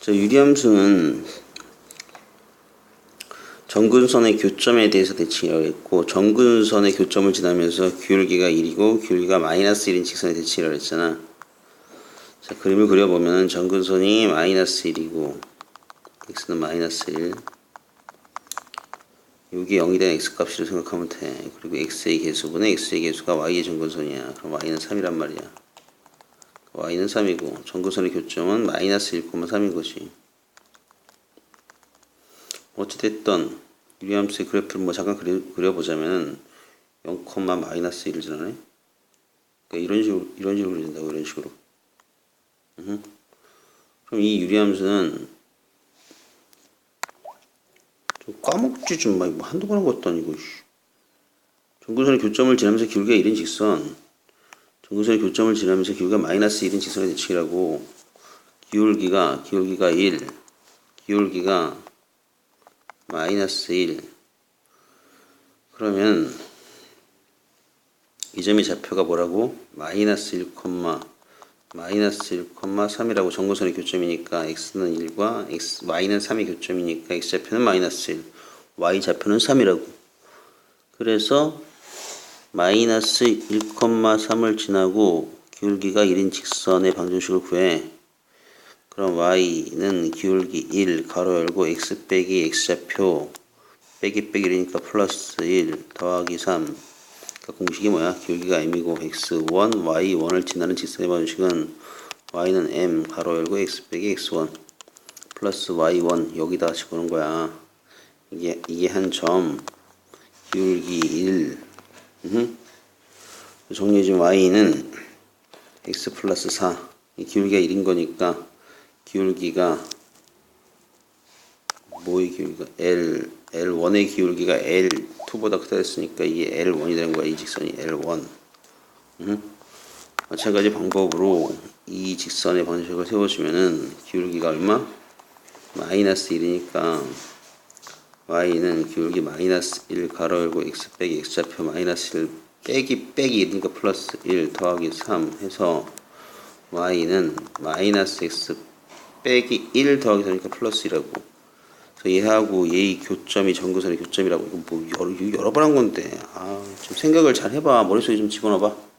자, 유리함수는 정근선의 교점에 대해서 대칭이라고 했고 정근선의 교점을 지나면서 기울기가 1이고 기울기가 마이너스 1인 직선의 대칭이라고 했잖아. 자, 그림을 그려보면 정근선이 마이너스 1이고 x는 마이너스 1 여기 0이 된 x값이라고 생각하면 돼. 그리고 x의 개수분의 x의 개수가 y의 정근선이야. 그럼 y는 3이란 말이야. Y는 3이고 정근선의 교점은 마이너스 1,3인 것이. 어찌됐든 유리함수의 그래프를 뭐 잠깐 그려, 그려보자면 0, 마이너스 1을 지나네. 그러니까 이런 식으로 이런 식으로 그려진다고 이런 식으로. 으흠. 그럼 이 유리함수는 좀 까먹지 좀 마. 뭐 한두 번 한 것도 아니고. 씨. 정근선의 교점을 지나면서 기울기가 1인 직선. 정근선의 교점을 지나면서 기울기가 마이너스 1인 직선의 대칭이라고. 기울기가 기울기가 1. 기울기가 마이너스 1 그러면 이 점의 좌표가 뭐라고? 마이너스 1, 마이너스 1, 3이라고 정근선의 교점이니까 x는 1과 x, y는 3이 교점이니까 x 좌표는 마이너스 1, y 좌표는 3이라고 그래서 마이너스 1, 3을 지나고 기울기가 1인 직선의 방정식을 구해 그럼 y는 기울기 1 가로 열고 x 빼기 x좌표 빼기 빼기 1이니까 플러스 1 더하기 3 그러니까 공식이 뭐야? 기울기가 m이고 x1 y1을 지나는 직선의 방식은 y는 m 가로 열고 x 빼기 x1 플러스 y1 여기다 집어넣은 거야 이게 이게 한 점 기울기 1 음흠. 정리해 준 y는 x 플러스 4 기울기가 1인 거니까 기울기가 뭐의 기울기가? L L1의 기울기가 L2보다 크다 했으니까 이게 L1이 되는 거야 이 직선이. L1. 음? 마찬가지 방법으로 이 직선의 방식을 세워주면은 기울기가 얼마? 마이너스 1이니까 y는 기울기 마이너스 1 가로 열고 x 빼기 x좌표 마이너스 1 빼기 빼기 1이니까 플러스 1 더하기 3 해서 y는 마이너스 x 빼기 1 더하기 3이니까 플러스 1이라고. 그래서 얘하고 얘의 교점이 전구선의 교점이라고. 이거 뭐 여러, 여러 번 한 건데. 아 좀 생각을 잘 해봐. 머릿속에 좀 집어넣어봐